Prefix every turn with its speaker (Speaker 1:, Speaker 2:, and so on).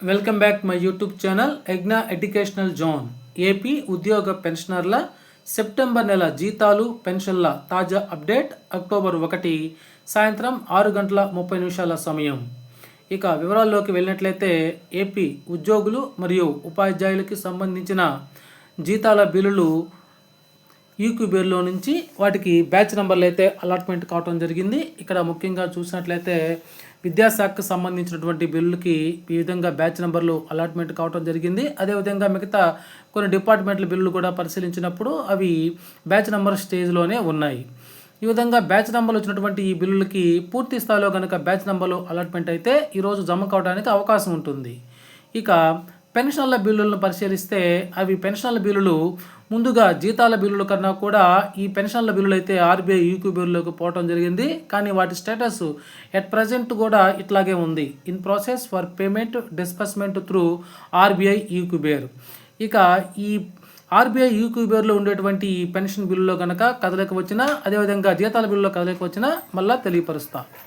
Speaker 1: Welcome back my YouTube channel ఎగ్నా educational zone. AP ఉద్యోగ పెన్షనర్ల September నెల జీతాలు పెన్షన్ల తాజా అప్డేట్ అక్టోబర్ ఒకటి సాయంత్రం ఆరు గంటల ముప్పై నిమిషాల సమయం. ఇక వివరాల్లోకి వెళ్ళినట్లయితే ఏపీ ఉద్యోగులు మరియు ఉపాధ్యాయులకి సంబంధించిన జీతాల బిల్లులు యూక్యూబేర్లో నుంచి వాటికి బ్యాచ్ నెంబర్లు అయితే అలాట్మెంట్ కావడం జరిగింది. ఇక్కడ ముఖ్యంగా చూసినట్లయితే విద్యాశాఖకు సంబంధించినటువంటి బిల్లులకి ఈ విధంగా బ్యాచ్ నెంబర్లు అలాట్మెంట్ కావడం జరిగింది. అదేవిధంగా మిగతా కొన్ని డిపార్ట్మెంట్ల బిల్లులు కూడా పరిశీలించినప్పుడు అవి బ్యాచ్ నెంబర్ స్టేజ్లోనే ఉన్నాయి. ఈ విధంగా బ్యాచ్ నెంబర్లు వచ్చినటువంటి ఈ బిల్లులకి పూర్తి స్థాయిలో కనుక బ్యాచ్ నెంబర్లు అలాట్మెంట్ అయితే ఈరోజు జమ కావడానికి అవకాశం ఉంటుంది. ఇక పెన్షన్ల బిల్లులను పరిశీలిస్తే అవి పెన్షన్ల బిల్లులు ముందుగా జీతాల బిల్లుల కన్నా కూడా ఈ పెన్షన్ల బిల్లులు అయితే ఆర్బీఐ యూక్యూ బిల్లులోకి పోవడం జరిగింది. కానీ వాటి స్టేటస్ ఎట్ ప్రజెంట్ కూడా ఇట్లాగే ఉంది. In process for payment disbursement through RBI యూక్యూబేర్ ఇక ఈ ఆర్బీఐ యూక్యూబేర్లో ఉండేటువంటి ఈ పెన్షన్ బిల్లులో కనుక కదలిక వచ్చినా అదేవిధంగా జీతాల బిల్లులో కదలిక వచ్చినా మళ్ళీ తెలియపరుస్తాను